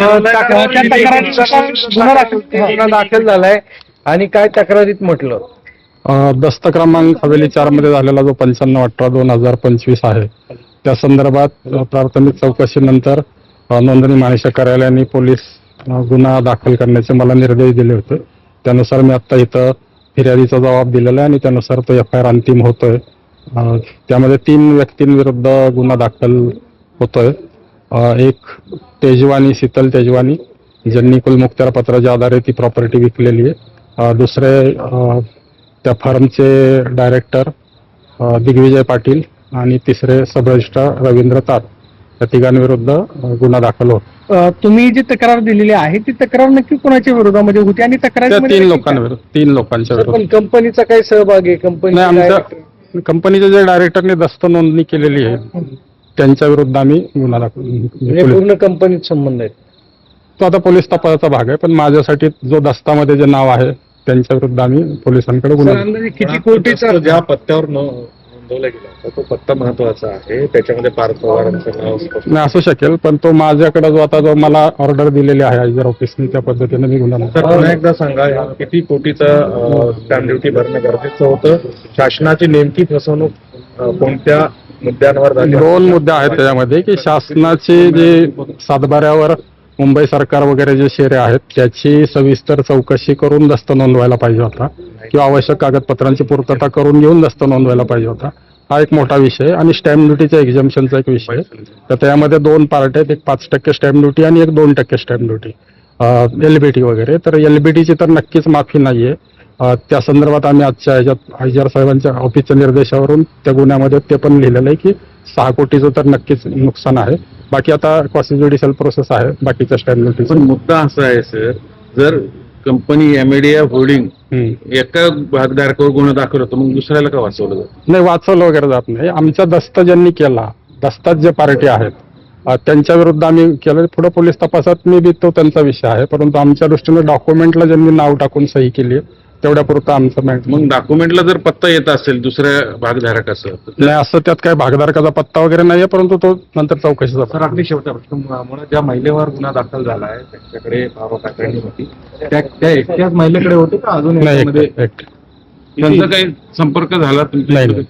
त्या तक्रारीनुसार गुन्हा दाखल गुन्हा दाखल झालाय आणि काय तक्रारीत म्हटलं? अ, दस्त क्रमांक हवेली चारमध्ये झालेला जो पंच्याण्णव अठरा दोन हजार पंचवीस आहे. त्या संदर्भात अ, प्राथमिक चौकशीनंतर अ, नोंदणी महानिरीक्षक कार्यालयाने पोलीस अ, गुन्हा दाखल करण्याचे मला निर्देश दिले होते. त्यानुसार मी आता इथं फिर्यादीचा जबाब दिलेला आहे आणि त्यानुसार तो एफ आय आर अंतिम होतोय. अ, त्यामध्ये तीन व्यक्तींविरुद्ध गुन्हा दाखल होतोय. एक तेजवानी शीतल तेजवानी ज्यांनी कुलमुक्त्यार पत्राच्या आधारे ती प्रॉपर्टी विकलेली आहे. दुसरे त्या फर्मचे डायरेक्टर दिग्विजय पाटील आणि तिसरे सब रजिस्ट्रार रवींद्र तात या तिघांविरुद्ध गुन्हा दाखल होत. तुम्ही जी तक्रार दिलेली आहे ती तक्रार नक्की कोणाच्या विरोधामध्ये होती आणि तक्रारीमध्ये तीन लोकांविरुद्ध तीन लोकांच्या पण कंपनीचा काय सहभाग आहे? कंपनी आमच्या कंपनीच्या जे डायरेक्टरने दस्त नोंदणी केलेली आहे त्यांच्या विरुद्ध आम्ही गुन्हा दाखल म्हणजे पोलीस- पूर्ण कंपनीत संबंध आहे तो आता पोलीस तपासाचा भाग आहे पण माझ्यासाठी जो दस्तामध्ये जे नाव आहे त्यांच्या विरुद्ध आम्ही पोलिसांकडे गुन्हा अंदाजे किती कोटीचा दस्त ज्या पत्त्यावर नो- नोंदवला गेला होता तो पत्ता महत्त्वाचा आहे. त्याच्यामध्ये पार्थ पवारांचं नाव स्पष्ट नाही असू शकेल पण तो माझ्याकडे जो आता जो मला ऑर्डर दिलेली आहे आयजर ऑफिसने त्या पद्धतीने मी गुन्हा पुन्हा एकदा सांगा या किती कोटीचा स्टॅम्प ड्युटी भरणं गरजेचं होतं? शासनाची नेमकी फसवणूक कोणत्या मुद्द्यांवर झाली दोन मुद्दे आहेत त्याच्यामध्ये की शासनाचे जे सातबाऱ्यावर मुंबई सरकार वगैरे जे शेरे आहेत त्याची सविस्तर चौकशी करून दस्त नोंदवायला पाहिजे होता. किंवा आवश्यक कागदपत्रांची पूर्तता करून घेऊन दस्त नोंदवायला पाहिजे होता. हा एक मोठा विषय. आणि स्टॅम्प ड्युटीच्या एक्झाम्शनचा एक विषय. आहे. तर त्यामध्ये दोन पार्ट आहेत. एक पाच टक्के स्टॅम्प ड्युटी आणि एक दोन टक्के स्टॅम्प ड्युटी. एलबीटी वगैरे. तर एलबीटीची तर नक्कीच माफी नाहीये. त्या संदर्भात आम्ही आजच्या ह्याच्यात आयजीआर साहेबांच्या ऑफिसच्या निर्देशावरून त्या गुन्ह्यामध्ये ते पण लिहिलेलं आहे की सहा कोटीचं तर नक्कीच नुकसान आहे. बाकी आता क्वासी ज्युडिशियल प्रोसेस आहे बाकीच्या स्टॅम्प पण मुद्दा असा आहे सर जर कंपनी एमएडिया होल्डिंग. एका भागधारकावर गुन्हा दाखल होतो मग दुसऱ्याला का वाचवलं जातं नाही? वाचवलं वगैरे जात नाही. आमचा दस्त ज्यांनी केला दस्तात जे पार्टी आहेत त्यांच्या विरुद्ध आम्ही केलं. पुढे पोलीस तपासात मी बी तो त्यांचा विषय आहे. परंतु आमच्या दृष्टीने डॉक्युमेंटला ज्यांनी नाव टाकून सही केली तेवढ्या पुरतं आमचं मॅट मग डॉक्युमेंटला जर पत्ता येत असेल दुसऱ्या भागधारकाचं नाही असं त्यात काही भागधारकाचा पत्ता वगैरे नाहीये परंतु तो नंतर चौकशीचा सर अगदी शेवटचा प्रश्न. मुळा- मुळात ज्या महिलेवर गुन्हा दाखल झाला आहे त्यांच्याकडे भावा काकांनी होती त्या त्या एकट्याच महिलेकडे होते का अजून नाही याच्यामध्ये? एक- एक- त्यांचा काही संपर्क झाला नाही तुमच्या नाही.